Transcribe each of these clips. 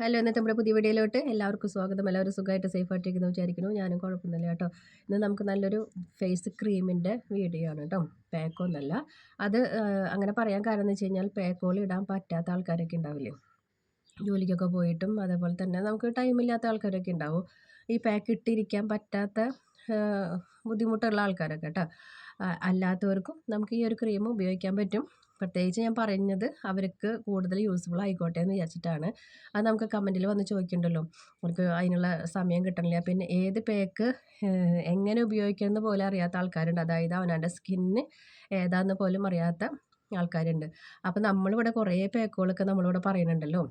Hello ഇന്നത്തെ നമ്മുടെ പുതിയ വീഡിയോയിലോട്ട് എല്ലാവർക്കും സ്വാഗതം. എല്ലാവരും സുഖമായിട്ട് സേഫ് ആയിട്ടിരിക്കുന്നു വിചാരിക്കുന്നു. ഞാനും കുഴപ്പമൊന്നുമില്ല കേട്ടോ. ഇന്ന് നമുക്ക് നല്ലൊരു ഫേസ് ക്രീമിന്റെ വീഡിയോ ആണ് കേട്ടോ. പാക്കൊന്നല്ല അത് അങ്ങനെ പറയാൻ കാരണം എന്ന് വെച്ച് കഴിഞ്ഞാൽ പാക്കോൾ ഇടാൻ പറ്റാത്ത ആൾക്കാരൊക്കെ ഉണ്ടാവില്ലേ? ജോലിക്കൊക്കെ പോയിട്ടും അതേപോലെ തന്നെ നമുക്ക് ടൈമില്ലാത്ത ആൾക്കാരൊക്കെ ഉണ്ടാവും. ഈ പാക്ക് ഇട്ടിരിക്കാൻ പറ്റാത്ത ബുദ്ധിമുട്ടുള്ള ആൾക്കാരൊക്കെ കേട്ടോ. അല്ലാത്തവർക്കും നമുക്ക് ഈ ഒരു ക്രീം ഉപയോഗിക്കാൻ പറ്റും. പ്രത്യേകിച്ച് ഞാൻ പറഞ്ഞത് അവർക്ക് കൂടുതൽ യൂസ്ഫുൾ ആയിക്കോട്ടെ എന്ന് വിചാരിച്ചിട്ടാണ്. അത് നമുക്ക് കമന്റിൽ വന്ന് ചോദിക്കണ്ടല്ലോ. അവർക്ക് അതിനുള്ള സമയം കിട്ടണില്ല. പിന്നെ ഏത് പേക്ക് എങ്ങനെ ഉപയോഗിക്കണമെന്ന് പോലും അറിയാത്ത ആൾക്കാരുണ്ട്. അതായത് അവനവന്റെ സ്കിന്ന് ഏതാണെന്ന് പോലും അറിയാത്ത ആൾക്കാരുണ്ട്. അപ്പോൾ നമ്മളിവിടെ കുറേ പേക്കുകളൊക്കെ നമ്മളിവിടെ പറയുന്നുണ്ടല്ലോ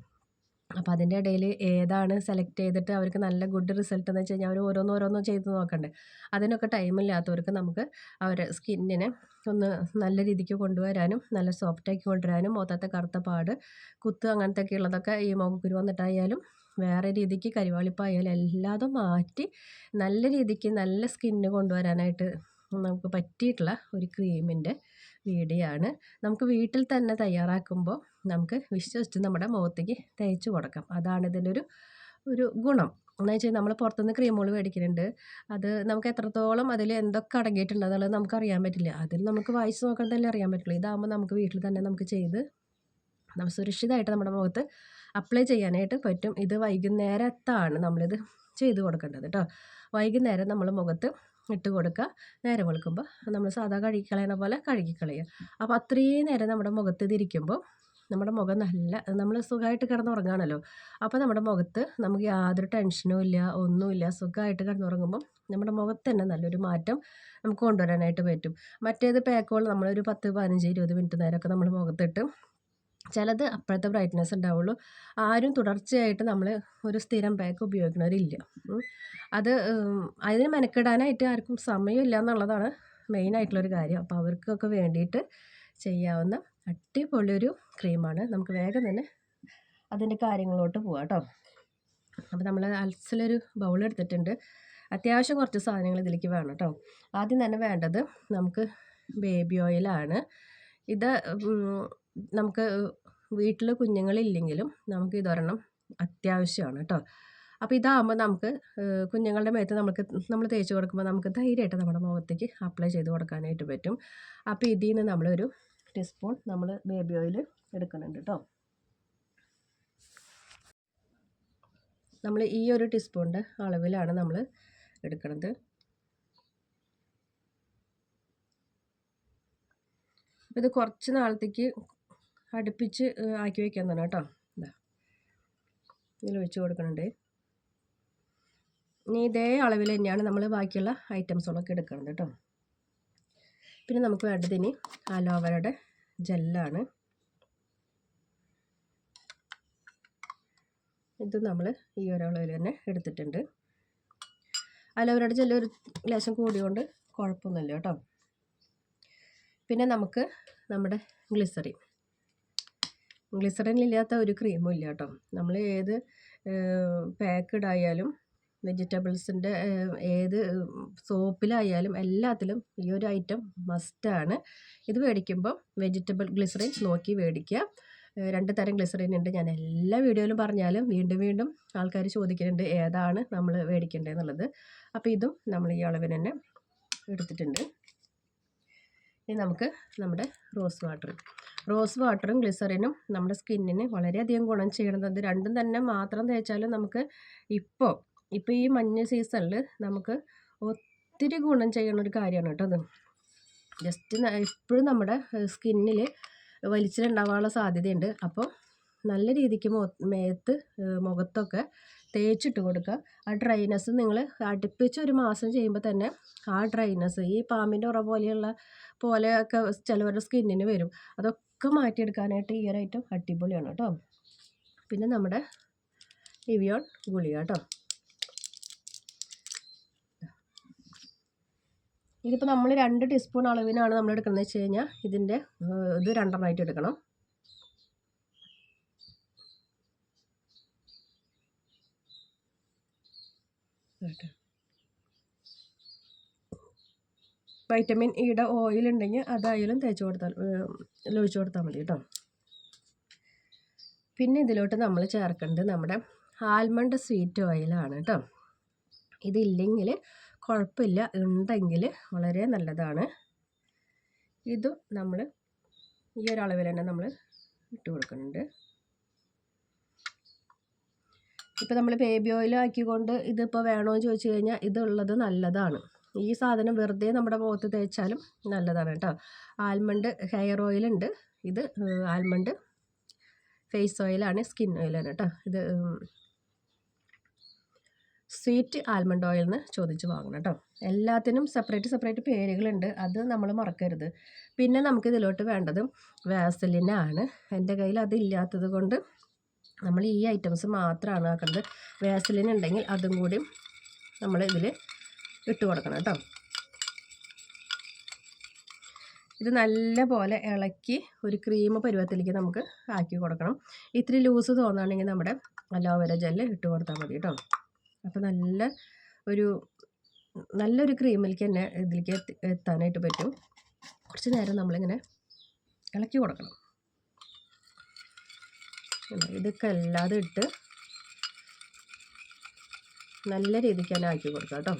അപ്പോൾ അതിന്റെ ഇടയിൽ ഏതാണ് സെലക്ട് ചെയ്തിട്ട് അവർക്ക് നല്ല ഗുഡ് റിസൾട്ട് എന്ന് വെച്ച് കഴിഞ്ഞാൽ അവർ ഓരോന്ന് ഓരോന്നും ചെയ്ത് നോക്കണ്ടേ. അതിനൊക്കെ ടൈമില്ലാത്തവർക്ക് നമുക്ക് അവരെ സ്കിന്നിനെ ഒന്ന് നല്ല രീതിക്ക് കൊണ്ടുവരാനും നല്ല സോഫ്റ്റാക്കി കൊണ്ടുവരാനും മൊത്തത്തെ കറുത്ത പാട് കുത്ത് അങ്ങനത്തെ ഒക്കെ ഉള്ളതൊക്കെ ഈ മുഖക്കുരു വന്നിട്ടായാലും വേറെ രീതിക്ക് കരിവാളിപ്പായാലും എല്ലാതും മാറ്റി നല്ല രീതിക്ക് നല്ല സ്കിന്ന് കൊണ്ടുവരാനായിട്ട് നമുക്ക് പറ്റിയിട്ടുള്ള ഒരു ക്രീമിന്റെ വീഡിയോ ആണ് നമുക്ക് വീട്ടിൽ തന്നെ തയ്യാറാക്കുമ്പോൾ നമുക്ക് വിശ്വസിച്ച് നമ്മുടെ മുഖത്തേക്ക് തേച്ച് കൊടുക്കാം. അതാണ് ഇതിന്റെ ഒരു ഗുണം. എന്ന് വെച്ചാൽ നമ്മൾ പുറത്തുനിന്ന് ക്രീമുകൾ മേടിക്കുന്നുണ്ട്. അത് നമുക്ക് എത്രത്തോളം അതിൽ എന്തൊക്കെ അടങ്ങിയിട്ടുണ്ട് എന്നുള്ളത് നമുക്ക് അറിയാൻ പറ്റില്ല. അതിൽ നമുക്ക് വായിച്ച് നോക്കണമെന്നല്ലേ അറിയാൻ പറ്റുള്ളൂ. ഇതാകുമ്പോൾ നമുക്ക് വീട്ടിൽ തന്നെ നമുക്ക് ചെയ്ത് നമ്മൾ സുരക്ഷിതമായിട്ട് നമ്മുടെ മുഖത്ത് അപ്ലൈ ചെയ്യാനായിട്ട് പറ്റും. ഇത് വൈകുന്നേരത്താണ് നമ്മളിത് ചെയ്ത് കൊടുക്കേണ്ടത് കേട്ടോ. വൈകുന്നേരം നമ്മൾ മുഖത്ത് ഇട്ട് കൊടുക്കുക നേരം വെളുക്കുമ്പോൾ നമ്മൾ സാധാ കഴുകിക്കളയണ പോലെ കഴുകിക്കളയുക. അപ്പോൾ അത്രയും നേരം നമ്മുടെ മുഖത്ത് തിരിക്കുമ്പോൾ നമ്മുടെ മുഖം നല്ല നമ്മൾ സുഖമായിട്ട് കിടന്നുറങ്ങുകയാണല്ലോ. അപ്പോൾ നമ്മുടെ മുഖത്ത് നമുക്ക് യാതൊരു ടെൻഷനും ഇല്ല ഒന്നുമില്ല സുഖമായിട്ട് കിടന്നുറങ്ങുമ്പം നമ്മുടെ മുഖത്ത് തന്നെ നല്ലൊരു മാറ്റം നമുക്ക് കൊണ്ടുവരാനായിട്ട് പറ്റും. മറ്റേത് പാക്കുകൾ നമ്മളൊരു പത്ത് പതിനഞ്ച് ഇരുപത് മിനിറ്റ് നേരമൊക്കെ നമ്മൾ മുഖത്തിട്ട് ചിലത് അപ്പോഴത്തെ ബ്രൈറ്റ്നസ് ഉണ്ടാവുള്ളൂ. ആരും തുടർച്ചയായിട്ട് നമ്മൾ ഒരു സ്ഥിരം പാക്ക് ഉപയോഗിക്കുന്നവരില്ല. അത് അതിന് മെനക്കെടാനായിട്ട് ആർക്കും സമയമില്ല എന്നുള്ളതാണ് മെയിനായിട്ടുള്ളൊരു കാര്യം. അപ്പോൾ അവർക്കൊക്കെ വേണ്ടിയിട്ട് ചെയ്യാവുന്ന അടിപൊളിയൊരു ക്രീമാണ് നമുക്ക് വേഗം തന്നെ അതിന്റെ കാര്യങ്ങളോട്ട് പോവാം കേട്ടോ അപ്പോൾ നമ്മൾ അൽസിലൊരു ബൗൾ എടുത്തിട്ടുണ്ട്. അത്യാവശ്യം കുറച്ച് സാധനങ്ങൾ ഇതിലേക്ക് വേണം കേട്ടോ ആദ്യം തന്നെ വേണ്ടത് നമുക്ക് ബേബി ഓയിലാണ് ഇത് നമുക്ക് വീട്ടിൽ കുഞ്ഞുങ്ങളില്ലെങ്കിലും നമുക്ക് ഇതൊരെണ്ണം അത്യാവശ്യമാണ് കേട്ടോ അപ്പോൾ ഇതാകുമ്പോൾ നമുക്ക് കുഞ്ഞുങ്ങളുടെ മേത്ത് നമുക്ക് നമ്മൾ തേച്ച് കൊടുക്കുമ്പോൾ നമുക്ക് ധൈര്യമായിട്ട് നമ്മുടെ മുഖത്തേക്ക് അപ്ലൈ ചെയ്ത് കൊടുക്കാനായിട്ട് പറ്റും. അപ്പോൾ ഇതിൽ നിന്ന് നമ്മളൊരു ടീസ്പൂൺ നമ്മൾ ബേബി ഓയിൽ എടുക്കുന്നുണ്ട് കേട്ടോ നമ്മൾ ഈ ഒരു ടീസ്പൂണിന്റെ അളവിലാണ് നമ്മൾ എടുക്കുന്നത് ഇത് കുറച്ച് നാളത്തേക്ക് അടുപ്പിച്ച് ആക്കി വയ്ക്കാൻ തന്നെ കേട്ടോ ഇതാ ഇതിൽ ഒഴിച്ച് കൊടുക്കുന്നുണ്ട് ഇനി ഇതേ അളവിൽ തന്നെയാണ് നമ്മൾ ബാക്കിയുള്ള ഐറ്റംസുകളൊക്കെ എടുക്കുന്നത് കേട്ടോ. പിന്നെ നമുക്ക് വേണ്ടത് ഇനി അലോവരയുടെ ജെല്ലാണ്. ഇത് നമ്മൾ ഈ ഒരളവിൽ തന്നെ എടുത്തിട്ടുണ്ട്. അലോവരയുടെ ജെല്ല് ഒരു ലേശം കൂടിയോണ്ട് കുഴപ്പമൊന്നുമില്ല കേട്ടോ. പിന്നെ നമുക്ക് നമ്മുടെ ഗ്ലിസറിൻ. ഇല്ലാത്ത ഒരു ക്രീമും ഇല്ല കേട്ടോ. നമ്മൾ ഏത് പാക്കഡ് ആയാലും വെജിറ്റബിൾസിന്റെ ഏത് സോപ്പിലായാലും എല്ലാത്തിലും ഈ ഒരു ഐറ്റം മസ്റ്റാണ്. ഇത് മേടിക്കുമ്പോൾ വെജിറ്റബിൾ ഗ്ലിസറിൻ നോക്കി മേടിക്കുക. രണ്ട് തരം ഗ്ലിസറിൻ ഉണ്ട്. ഞാൻ എല്ലാ വീഡിയോയിലും പറഞ്ഞാലും വീണ്ടും വീണ്ടും ആൾക്കാർ ചോദിക്കുന്നുണ്ട് ഏതാണ് നമ്മൾ മേടിക്കേണ്ടതെന്നുള്ളത്. അപ്പോൾ ഇതും നമ്മൾ ഈ അളവിന് തന്നെ എടുത്തിട്ടുണ്ട്. ഇനി നമുക്ക് നമ്മുടെ റോസ് വാട്ടർ റോസ് വാട്ടറും ഗ്ലിസറിനും നമ്മുടെ സ്കിന്നിന് വളരെയധികം ഗുണം ചെയ്യണത്. രണ്ടും തന്നെ മാത്രം തേച്ചാലും നമുക്ക് ഇപ്പോൾ ഇപ്പോൾ ഈ മഞ്ഞ സീസണിൽ നമുക്ക് ഒത്തിരി ഗുണം ചെയ്യുന്ന ഒരു കാര്യമാണ് കേട്ടോ അത്. ജസ്റ്റ് എപ്പോഴും നമ്മുടെ സ്കിന്നിൽ വലിച്ചിലുണ്ടാവാനുള്ള സാധ്യതയുണ്ട്. അപ്പോൾ നല്ല രീതിക്ക് മേത്ത് മുഖത്തൊക്കെ തേച്ചിട്ട് കൊടുക്കുക. ആ ഡ്രൈനസ് നിങ്ങൾ അടുപ്പിച്ച് ഒരു മാസം ചെയ്യുമ്പോൾ തന്നെ ആ ഡ്രൈനസ് ഈ പാമ്പിന്റെ ഉറ പോലെയുള്ള പോലെയൊക്കെ ചിലവരുടെ സ്കിന്നിന് വരും. അതൊക്കെ മാറ്റിയെടുക്കാനായിട്ട് ഈ ഒരു ഐറ്റം അടിപൊളിയാണ് കേട്ടോ. പിന്നെ നമ്മുടെ ഇവിയോൺ ഗുളിക കേട്ടോ. ഇതിപ്പോൾ നമ്മൾ രണ്ട് ടീസ്പൂൺ അളവിനാണ് നമ്മൾ എടുക്കുന്നത് വെച്ച് കഴിഞ്ഞാൽ ഇതിന്റെ ഇത് രണ്ടെണ്ണമായിട്ട് എടുക്കണം. വൈറ്റമിൻ ഇയുടെ ഓയിൽ ഉണ്ടെങ്കിൽ അതായാലും തേച്ച് കൊടുത്താൽ ഒഴിച്ച് കൊടുത്താൽ മതി കേട്ടോ. പിന്നെ ഇതിലോട്ട് നമ്മൾ ചേർക്കേണ്ടത് നമ്മുടെ ആൽമണ്ട് സ്വീറ്റ് ഓയിലാണ് കേട്ടോ. ഇതില്ലെങ്കിൽ കുഴപ്പമില്ല. ഉണ്ടെങ്കിൽ വളരെ നല്ലതാണ്. ഇതും നമ്മൾ ഈ ഒരു അളവിൽ തന്നെ നമ്മൾ ഇട്ട് കൊടുക്കുന്നുണ്ട്. ഇപ്പോൾ നമ്മൾ ബേബി ഓയിൽ ആക്കിക്കൊണ്ട് ഇതിപ്പോൾ വേണമെന്ന് ചോദിച്ചു കഴിഞ്ഞാൽ ഇതുള്ളത് നല്ലതാണ്. ഈ സാധനം വെറുതെ നമ്മുടെ മുഖത്ത് തേച്ചാലും നല്ലതാണ് കേട്ടോ. ആൽമണ്ട് ഹെയർ ഓയിലുണ്ട് ഇത് ആൽമണ്ട് ഫേസ് ഓയിലാണ് സ്കിൻ ഓയിലാണ് കേട്ടോ. ഇത് സ്വീറ്റ് ആൽമണ്ട് ഓയിൽ എന്ന് ചോദിച്ച് വാങ്ങണം കേട്ടോ. എല്ലാത്തിനും സെപ്പറേറ്റ് സെപ്പറേറ്റ് പേരുകളുണ്ട്. അത് നമ്മൾ മറക്കരുത്. പിന്നെ നമുക്ക് ഇതിലോട്ട് വേണ്ടത് വാസലിനാണ്. എന്റെ കയ്യിൽ അതില്ലാത്തത് കൊണ്ട് നമ്മൾ ഈ ഐറ്റംസ് മാത്രമാണ് ആക്കുന്നത് വാസലിൻ ഉണ്ടെങ്കിൽ അതും കൂടി നമ്മൾ ഇതിൽ ഇട്ട് കൊടുക്കണം കേട്ടോ. ഇത് നല്ല പോലെ ഇളക്കി ഒരു ക്രീം പരുവത്തിലേക്ക് നമുക്ക് ആക്കി കൊടുക്കണം. ഇത്തിരി ലൂസ് തോന്നുകയാണെങ്കിൽ നമ്മുടെ അലോവേര ജെല്ല് ഇട്ട് കൊടുത്താൽ മതി കേട്ടോ. അപ്പോൾ നല്ല ഒരു നല്ലൊരു ക്രീമിലേക്ക് തന്നെ ഇതിലേക്ക് എത്തി എത്താനായിട്ട് പറ്റും. കുറച്ച് നേരം നമ്മളിങ്ങനെ ഇളക്കി കൊടുക്കണം. ഇതൊക്കെ അല്ലാതെ ഇട്ട് നല്ല രീതിക്ക് തന്നെ ആക്കി കൊടുക്കുക കേട്ടോ.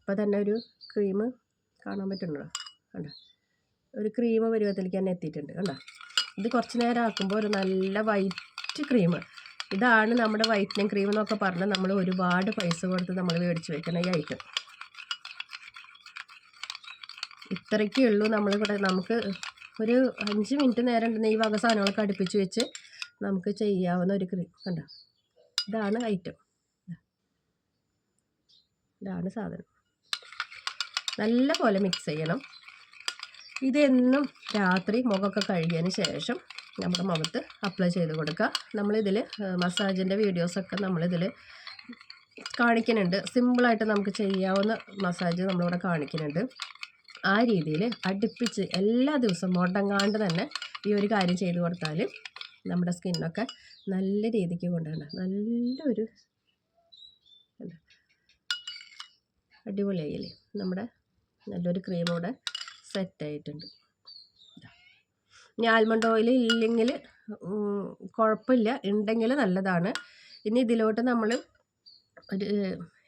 ഇപ്പോൾ തന്നെ ഒരു ക്രീം കാണാൻ പറ്റുന്നുണ്ടോ? കണ്ടോ? ഒരു ക്രീം പരുവത്തിലേക്ക് തന്നെ എത്തിയിട്ടുണ്ട്. കണ്ടോ? ഇത് കുറച്ച് നേരം ആക്കുമ്പോൾ ഒരു നല്ല വൈറ്റ് ക്രീം ഇതാണ് നമ്മുടെ വൈറ്റനിങ് ക്രീം എന്നൊക്കെ പറഞ്ഞാൽ നമ്മൾ ഒരുപാട് പൈസ കൊടുത്ത് നമ്മൾ മേടിച്ച് വെക്കുന്ന ഈ ഐറ്റം. ഇത്രയ്ക്കേ ഉള്ളൂ നമ്മളിവിടെ നമുക്ക് ഒരു അഞ്ച് മിനിറ്റ് നേരം ഉണ്ടെന്ന് ഈ വക സാധനങ്ങളൊക്കെ അടുപ്പിച്ച് വെച്ച് നമുക്ക് ചെയ്യാവുന്ന ഒരു ക്രീം. കണ്ട? ഇതാണ് ഐറ്റം. ഇതാണ് സാധനം. നല്ല പോലെ മിക്സ് ചെയ്യണം. ഇതെന്നും രാത്രി മുഖമൊക്കെ കഴുകിയതിന് ശേഷം നമ്മുടെ മുഖത്ത് അപ്ലൈ ചെയ്ത് കൊടുക്കുക. നമ്മളിതിൽ മസാജിന്റെ വീഡിയോസൊക്കെ നമ്മളിതിൽ കാണിക്കുന്നുണ്ട്. സിമ്പിളായിട്ട് നമുക്ക് ചെയ്യാവുന്ന മസാജ് നമ്മളിവിടെ കാണിക്കുന്നുണ്ട്. ആ രീതിയിൽ അടുപ്പിച്ച് എല്ലാ ദിവസവും മുടങ്ങാണ്ട് തന്നെ ഈ ഒരു കാര്യം ചെയ്ത് കൊടുത്താൽ നമ്മുടെ സ്കിന്നൊക്കെ നല്ല രീതിക്ക് കൊണ്ടുവരണം. നല്ലൊരു അടിപൊളിയായില്ലേ? നമ്മുടെ നല്ലൊരു ക്രീം ഇവിടെ സെറ്റായിട്ടുണ്ട് ഇനി ആൽമണ്ട് ഓയിൽ ഇല്ലെങ്കിൽ കുഴപ്പമില്ല. ഉണ്ടെങ്കിൽ നല്ലതാണ്. ഇനി ഇതിലോട്ട് നമ്മൾ ഒരു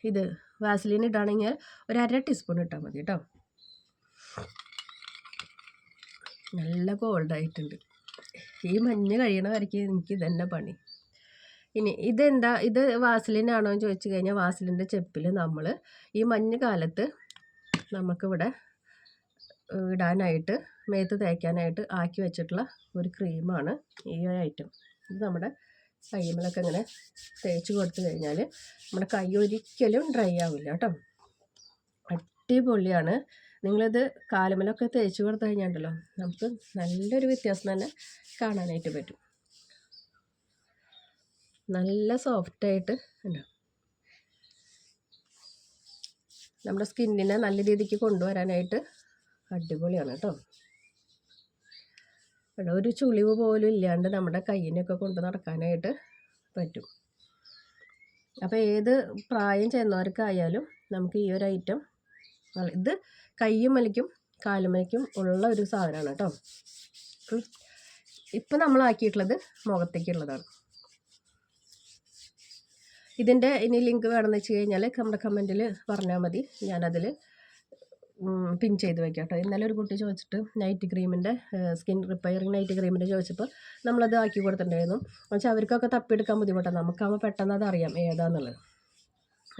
ഇത് വാസലിൻ ഇടുകയാണെങ്കിൽ ഒരു അര ടീസ്പൂൺ ഇട്ടാൽ മതി കേട്ടോ. നല്ല കോൾഡായിട്ടുണ്ട് ഈ മഞ്ഞ് കഴിയണ വരയ്ക്ക് എനിക്ക് ഇതന്നെ പണി. ഇനി ഇതെന്താ ഇത് വാസലിനാണോ എന്ന് ചോദിച്ചു കഴിഞ്ഞാൽ വാസലിന്റെ ചെപ്പിൽ നമ്മൾ ഈ മഞ്ഞ് കാലത്ത് നമുക്കിവിടെ ഇടാനായിട്ട് മേത്ത് തേക്കാനായിട്ട് ആക്കി വെച്ചിട്ടുള്ള ഒരു ക്രീമാണ് ഈ ഒരു ഐറ്റം. ഇത് നമ്മുടെ കയ്യുമ്മലൊക്കെ ഇങ്ങനെ തേച്ച് കൊടുത്തു കഴിഞ്ഞാൽ നമ്മുടെ കൈ ഒരിക്കലും ഡ്രൈ ആവില്ല കേട്ടോ. അടിപൊളിയാണ്. നിങ്ങളിത് കാലുമലൊക്കെ തേച്ച് കൊടുത്തു കഴിഞ്ഞാണ്ടല്ലോ നമുക്ക് നല്ലൊരു വ്യത്യാസം തന്നെ കാണാനായിട്ട് പറ്റും. നല്ല സോഫ്റ്റായിട്ട് ഉണ്ട്? നമ്മുടെ സ്കിന്നിനെ നല്ല രീതിക്ക് കൊണ്ടുവരാനായിട്ട് അടിപൊളിയാണ് കേട്ടോ. ഇവിടെ ഒരു ചുളിവ് പോലും ഇല്ലാണ്ട് നമ്മുടെ കയ്യിനൊക്കെ കൊണ്ട് നടക്കാനായിട്ട് പറ്റും. അപ്പോൾ ഏത് പ്രായം ചെന്നവർക്കായാലും നമുക്ക് ഈ ഒരു ഐറ്റം ഇത് കയ്യും വലിക്കും കാലുമലിക്കും ഉള്ള ഒരു സാധനമാണ് കേട്ടോ. ഇപ്പം നമ്മളാക്കിയിട്ടുള്ളത് മുഖത്തേക്കുള്ളതാണ്. ഇതിന്റെ ഇനി ലിങ്ക് വേണമെന്ന് വെച്ച് കഴിഞ്ഞാൽ നമ്മുടെ കമന്റിൽ പറഞ്ഞാൽ മതി. ഞാനതിൽ പിൻ ചെയ്ത് വെക്കാം കേട്ടോ ഇന്നലെ ഒരു കുട്ടി ചോദിച്ചിട്ട് നൈറ്റ് ക്രീമിന്റെ സ്കിൻ റിപ്പയറിങ് നൈറ്റ് ക്രീമിന്റെ ചോദിച്ചപ്പോൾ നമ്മളത് ആക്കി കൊടുത്തിട്ടുണ്ടായിരുന്നു. പക്ഷേ അവർക്കൊക്കെ തപ്പിയെടുക്കാൻ ബുദ്ധിമുട്ടാണ് നമുക്കാകുമ്പോൾ പെട്ടെന്ന് അതറിയാം ഏതാന്നുള്ളത്.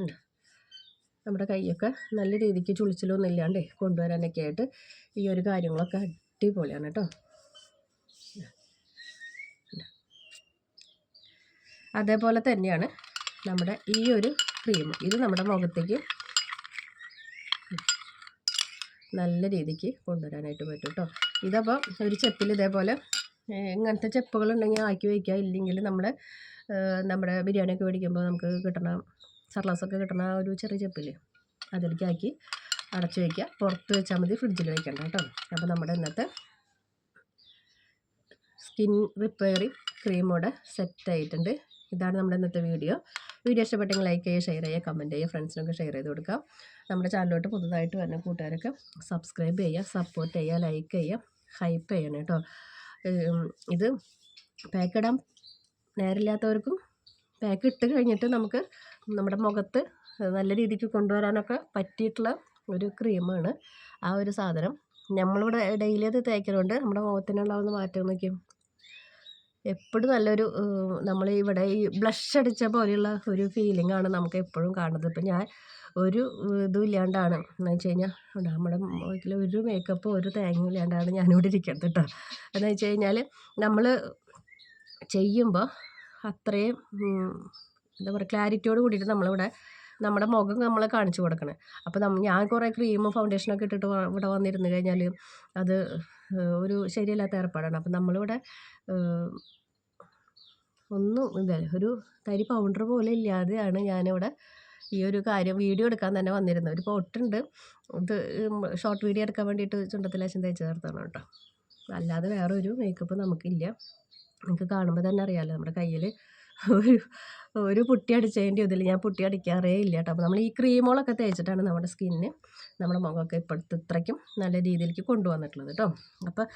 ഉണ്ട് നമ്മുടെ കൈയൊക്കെ നല്ല രീതിക്ക് ചുളിച്ചിലൊന്നും ഇല്ലാണ്ടേ കൊണ്ടുവരാനൊക്കെ ആയിട്ട് ഈ ഒരു കാര്യങ്ങളൊക്കെ അടിപൊളിയാണ് കേട്ടോ. അതേപോലെ തന്നെയാണ് നമ്മുടെ ഈ ഒരു ക്രീം ഇത് നമ്മുടെ മുഖത്തേക്ക് നല്ല രീതിക്ക് കൊണ്ടുവരാനായിട്ട് പറ്റും കേട്ടോ ഇതപ്പോൾ ഒരു ചെപ്പിൽ ഇതേപോലെ ഇങ്ങനത്തെ ചെപ്പുകളുണ്ടെങ്കിൽ ആക്കി വയ്ക്കുക ഇല്ലെങ്കിൽ നമ്മുടെ നമ്മുടെ ബിരിയാണിയൊക്കെ മേടിക്കുമ്പോൾ നമുക്ക് കിട്ടണ സർലാസൊക്കെ കിട്ടണ ഒരു ചെറിയ ചെപ്പില്ലേ അതിലേക്ക് ആക്കി അടച്ചു വയ്ക്കുക പുറത്ത് വെച്ചാൽ മതി ഫ്രിഡ്ജിൽ വെക്കണ്ട കേട്ടോ അപ്പോൾ നമ്മുടെ ഇന്നത്തെ സ്കിൻ റിപ്പയറിങ് ക്രീമോടെ സെറ്റ് ആയിട്ടുണ്ട് ഇതാണ് നമ്മുടെ ഇന്നത്തെ വീഡിയോ. വീഡിയോ ഇഷ്ടപ്പെട്ടെങ്കിൽ ലൈക്ക് ചെയ്യുക ഷെയർ ചെയ്യുക കമന്റ് ചെയ്യുക ഫ്രണ്ട്സിനൊക്കെ ഷെയർ ചെയ്ത് കൊടുക്കുക. നമ്മുടെ ചാനലിലോട്ട് പുതുതായിട്ട് വരുന്ന കൂട്ടുകാരൊക്കെ സബ്സ്ക്രൈബ് ചെയ്യുക സപ്പോർട്ട് ചെയ്യുക ലൈക്ക് ചെയ്യുക ഹൈപ്പ് ചെയ്യണം കേട്ടോ. ഇത് പാക്ക് ഇടാം നേരമില്ലാത്തവർക്കും പാക്ക് ഇട്ട് കഴിഞ്ഞിട്ട് നമുക്ക് നമ്മുടെ മുഖത്ത് നല്ല രീതിക്ക് കൊണ്ടുവരാനൊക്കെ പറ്റിയിട്ടുള്ള ഒരു ക്രീമാണ് ആ ഒരു സാധനം. നമ്മളിവിടെ ഡെയിലി അത് തേക്കലുണ്ട്. നമ്മുടെ മുഖത്തിനുണ്ടാകുന്ന മാറ്റം നോക്കിയും. എപ്പോഴും നല്ലൊരു നമ്മൾ ഇവിടെ ഈ ബ്ലഷ് അടിച്ച പോലെയുള്ള ഒരു ആണ് നമുക്ക് എപ്പോഴും കാണുന്നത്. ഇപ്പം ഞാൻ ഒരു ഇതും ഇല്ലാണ്ടാണ്. എന്ന് വെച്ച് കഴിഞ്ഞാൽ നമ്മുടെ വീട്ടിൽ ഒരു മേക്കപ്പ് ഒരു തേങ്ങയും ഇല്ലാണ്ടാണ് ഞാനിവിടെ ഇരിക്കുന്നത് കേട്ടോ. എന്ന് വെച്ച് കഴിഞ്ഞാൽ നമ്മൾ ചെയ്യുമ്പോൾ അത്രയും എന്താ പറയുക ക്ലാരിറ്റിയോട് കൂടിയിട്ട് നമ്മളിവിടെ നമ്മുടെ മുഖം നമ്മൾ കാണിച്ചു കൊടുക്കണം. അപ്പോൾ നമ്മൾ ഞാൻ കുറേ ക്രീമും ഫൗണ്ടേഷനൊക്കെ ഇട്ടിട്ട് ഇവിടെ വന്നിരുന്നു കഴിഞ്ഞാൽ അത് ഒരു ശരിയല്ലാത്ത ഏർപ്പാടാണ്. അപ്പം നമ്മളിവിടെ ഒന്നും ഇതല്ല ഒരു തരി പൗഡർ പോലും ഇല്ലാതെയാണ് ഞാനിവിടെ ഈ ഒരു കാര്യം വീഡിയോ എടുക്കാൻ തന്നെ വന്നിരുന്നത്. ഒരു പൊട്ടുണ്ട് ഇത് ഷോർട്ട് വീഡിയോ എടുക്കാൻ വേണ്ടിയിട്ട് ചുണ്ടത്തിൽ ലേശം തേച്ച് ചേർത്താണ് കേട്ടോ. അല്ലാതെ വേറെ ഒരു മേക്കപ്പ് നമുക്കില്ല. നിങ്ങൾക്ക് കാണുമ്പോൾ തന്നെ അറിയാമല്ലോ നമ്മുടെ കയ്യിൽ ഒരു ഒരു പുട്ടി അടിച്ചതിന്റെ ഇതിൽ ഞാൻ പുട്ടി അടിക്കാറേ ഇല്ല കേട്ടോ. അപ്പോൾ നമ്മൾ ഈ ക്രീമുകളൊക്കെ തേച്ചിട്ടാണ് നമ്മുടെ സ്കിന്നിന് നമ്മുടെ മുഖമൊക്കെ ഇപ്പോഴത്തെ ഇത്രയ്ക്കും നല്ല രീതിയിലേക്ക് കൊണ്ടുവന്നിട്ടുള്ളത് കേട്ടോ. അപ്പോൾ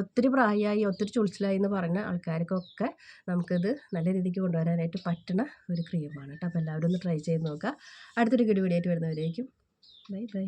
ഒത്തിരി പ്രായമായി ഒത്തിരി ചുളിച്ചിലായി എന്ന് പറഞ്ഞ ആൾക്കാർക്കൊക്കെ നമുക്കിത് നല്ല രീതിക്ക് കൊണ്ടുവരാനായിട്ട് പറ്റുന്ന ഒരു ക്രീമാണ് കേട്ടോ. അപ്പോൾ എല്ലാവരും ഒന്ന് ട്രൈ ചെയ്ത് നോക്കുക. അടുത്തൊരു ഗുഡ് വീഡിയോ ആയിട്ട് വരുന്നവരേക്കും. Bye bye.